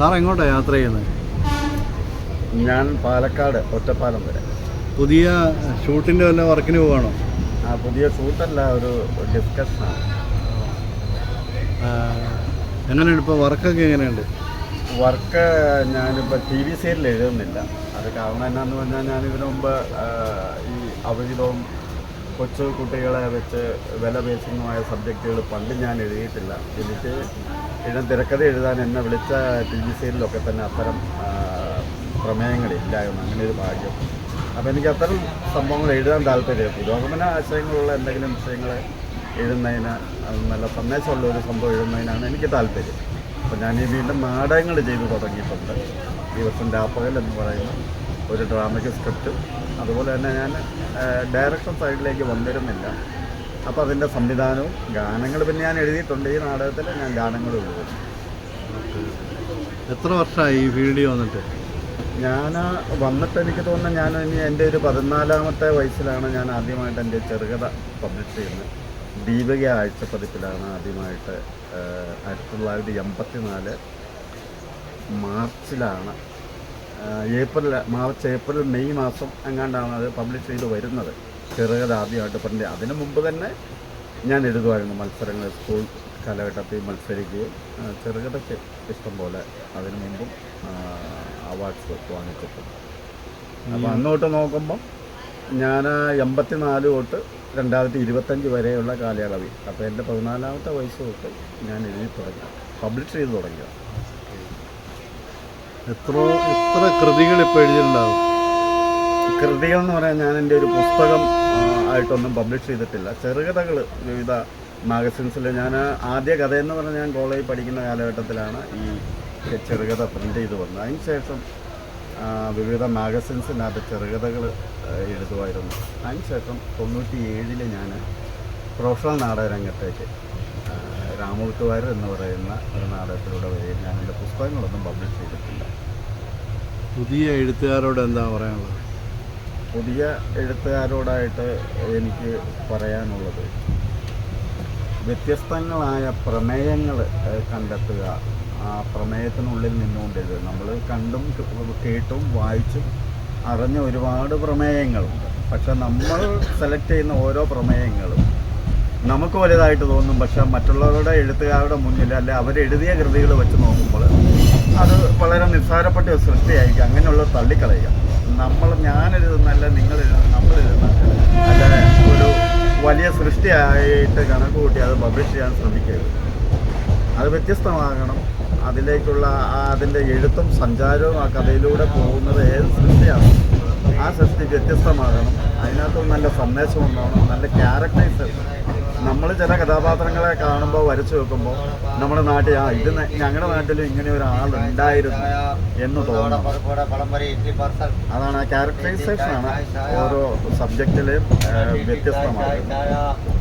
Sir എങ്ങോട്ടാണ് യാത്ര ചെയ്യുന്നത്? ഞാൻ പാലക്കാട് ഒറ്റപ്പാലം വരെ. പുതിയ ഷൂട്ടിന്റെ വല്ല വർക്കിന് പോവാണോ? ആ പുതിയ ഷൂട്ടല്ല ഒരു ഡിസ്കഷനാണ് എങ്ങനെയുണ്ട് ഇപ്പോൾ വർക്കൊക്കെ എങ്ങനെയുണ്ട്? വർക്ക് ഞാനിപ്പോൾ ടി വി സീരിയൽ എഴുതുന്നില്ല. അത് കാരണം എന്നാന്ന് പറഞ്ഞാൽ ഞാൻ ഇതിനു മുമ്പ് ഈ അവിഹിതവും കൊച്ചു കുട്ടികളെ വെച്ച് വില പേശുന്നതുമായ സബ്ജക്റ്റുകൾ പണ്ട് ഞാൻ എഴുതിയിട്ടില്ല. എനിക്ക് എഴുതാൻ തിരക്കഥ എഴുതാൻ എന്നെ വിളിച്ച ടി വി സീരിയലൊക്കെ തന്നെ അത്തരം ആ, പ്രമേയങ്ങളില്ലായിരുന്നു അങ്ങനെ ഒരു ഭാഗ്യം. അപ്പോൾ എനിക്ക് അത്തരം സംഭവങ്ങൾ എഴുതാൻ താല്പര്യം പുരോഗമന ആശയങ്ങളുള്ള എന്തെങ്കിലും വിഷയങ്ങൾ എഴുതുന്നതിന് നല്ല സന്ദേശമുള്ള ഒരു സംഭവം എഴുതുന്നതിനാണ് എനിക്ക് താല്പര്യം. അപ്പോൾ ഞാൻ ഈ വീണ്ടും നാടകങ്ങൾ ചെയ്തു തുടങ്ങിയിട്ടുണ്ട്. ദിവസം രാപ്പകൽ എന്ന് പറയുന്ന ഒരു ഡ്രാമയ്ക്ക് സ്ക്രിപ്റ്റ്. അതുപോലെ തന്നെ ഞാൻ ഡയറക്ടർ സൈഡിലേക്ക് വന്നിരുന്നില്ല. അപ്പോൾ അതിന്റെ സംവിധാനവും ഗാനങ്ങൾ പിന്നെ ഞാൻ എഴുതിയിട്ടുണ്ട്. ഈ നാടകത്തിൽ ഞാൻ ഗാനങ്ങൾ എഴുതും. എത്ര വർഷമായി ഈ ഫീൽഡിൽ വന്നിട്ട്? ഞാൻ വന്നിട്ട് എനിക്ക് തോന്നുന്നു ഞാൻ ഇനി എന്റെ ഒരു പതിനാലാമത്തെ വയസ്സിലാണ് ഞാൻ ആദ്യമായിട്ട് എന്റെ ചെറുകഥ പബ്ലിഷ് ചെയ്യുന്നത്. ദീപിക ആഴ്ച പതിപ്പിലാണ് ആദ്യമായിട്ട് ആയിരത്തി തൊള്ളായിരത്തി എൺപത്തി നാല് മാർച്ചിലാണ് ഏപ്രിൽ മാർച്ച് ഏപ്രിൽ മെയ് മാസം എങ്ങാണ്ടാണ് അത് പബ്ലിഷ് ചെയ്ത് വരുന്നത്. ചെറുകഥ ആദ്യമായിട്ട് പറഞ്ഞത് അതിനു മുമ്പ് തന്നെ ഞാൻ എഴുതുമായിരുന്നു മത്സരങ്ങൾ സ്കൂൾ കാലഘട്ടത്തിൽ മത്സരിക്കുകയും ചെറുകഥയ്ക്ക് ഇഷ്ടം പോലെ അതിനു മുമ്പും അവാർഡ്സ് വാങ്ങിച്ചിട്ടുണ്ട്. അപ്പോൾ അന്നോട്ട് നോക്കുമ്പം ഞാൻ എൺപത്തി നാല് തൊട്ട് രണ്ടായിരത്തി ഇരുപത്തഞ്ച് വരെയുള്ള കാലയളവിൽ അപ്പോൾ എന്റെ പതിനാലാമത്തെ വയസ്സ് തൊട്ട് ഞാൻ എഴുതി തുടങ്ങി പബ്ലിഷ് ചെയ്ത് തുടങ്ങിയത് എത്ര എത്ര കൃതികൾ ഇപ്പോൾ എഴുതിയിട്ടുണ്ടാവും? കൃതികൾ എന്ന് പറയാൻ ഞാൻ എന്റെ ഒരു പുസ്തകം ആയിട്ടൊന്നും പബ്ലിഷ് ചെയ്തിട്ടില്ല. ചെറുകഥകൾ വിവിധ മാഗസിൻസിൽ ഞാൻ ആദ്യ കഥ എന്ന് പറഞ്ഞാൽ ഞാൻ കോളേജിൽ പഠിക്കുന്ന കാലഘട്ടത്തിലാണ് ഈ ചെറുകഥ പ്രിന്റ് ചെയ്ത് വന്നത്. അതിന് ശേഷം വിവിധ മാഗസിൻസിനകത്ത് ചെറുകഥകൾ എഴുതുമായിരുന്നു. അതിന് ശേഷം തൊണ്ണൂറ്റി ഏഴിൽ ഞാൻ പ്രൊഫഷണൽ നാടക രംഗത്തേക്ക് ആ, എന്ന് പറയുന്ന ഒരു നാടകത്തിലൂടെ വരികയും ഞാൻ എന്റെ പുസ്തകങ്ങളൊന്നും പബ്ലിഷ് ചെയ്തിട്ടില്ല. പുതിയ എഴുത്തുകാരോട് എന്താ പറയാനുള്ളത്? പുതിയ എഴുത്തുകാരോടായിട്ട് എനിക്ക് പറയാനുള്ളത്. വ്യത്യസ്തങ്ങളായ പ്രമേയങ്ങൾ കണ്ടെത്തുക. ആ പ്രമേയത്തിനുള്ളിൽ നിന്നുകൊണ്ട് നമ്മൾ കണ്ടും കേട്ടും വായിച്ചും അറിഞ്ഞ ഒരുപാട് പ്രമേയങ്ങളുണ്ട്. പക്ഷെ നമ്മൾ സെലക്ട് ചെയ്യുന്ന ഓരോ പ്രമേയങ്ങളും നമുക്ക് വലുതായിട്ട് തോന്നും പക്ഷെ മറ്റുള്ളവരുടെ എഴുത്തുകാരുടെ മുന്നിൽ അല്ലെ അവരെഴുതിയ കൃതികൾ വെച്ച് നോക്കുമ്പോൾ അത് വളരെ നിസ്സാരപ്പെട്ട സൃഷ്ടിയായിരിക്കും. അങ്ങനെയുള്ള തള്ളിക്കളയുക. നമ്മൾ ഞാൻ എഴുതുന്നല്ല നിങ്ങൾ എഴുതുന്ന നമ്മൾ എഴുതുന്ന അല്ല ഒരു വലിയ സൃഷ്ടിയായിട്ട് കണക്ക് കൂട്ടി അത് പബ്ലിഷ് ചെയ്യാൻ ശ്രമിക്കരുത്. അത് വ്യത്യസ്തമാകണം. അതിലേക്കുള്ള അതിന്റെ എഴുത്തും സഞ്ചാരവും ആ കഥയിലൂടെ പോകുന്നത് ഏത് സൃഷ്ടിയാണ്? ആ സൃഷ്ടി വ്യത്യസ്തമാകണം. അതിനകത്ത് നല്ല സന്ദേശം ഉണ്ടാവണം നല്ല ക്യാരക്ടറൈസേഷൻ നമ്മൾ ചില കഥാപാത്രങ്ങളെ കാണുമ്പോൾ വരച്ചു വെക്കുമ്പോൾ നമ്മുടെ നാട്ടിൽ ആ ഇത് ഞങ്ങളുടെ നാട്ടിലും ഇങ്ങനെ ഒരാളുണ്ടായിരുന്നു എന്ന് തോന്നണം അതാണ് ക്യാരക്ടറൈസേഷനാണ് ഓരോ സബ്ജക്റ്റിലെയും വ്യത്യസ്തമാകുന്നത്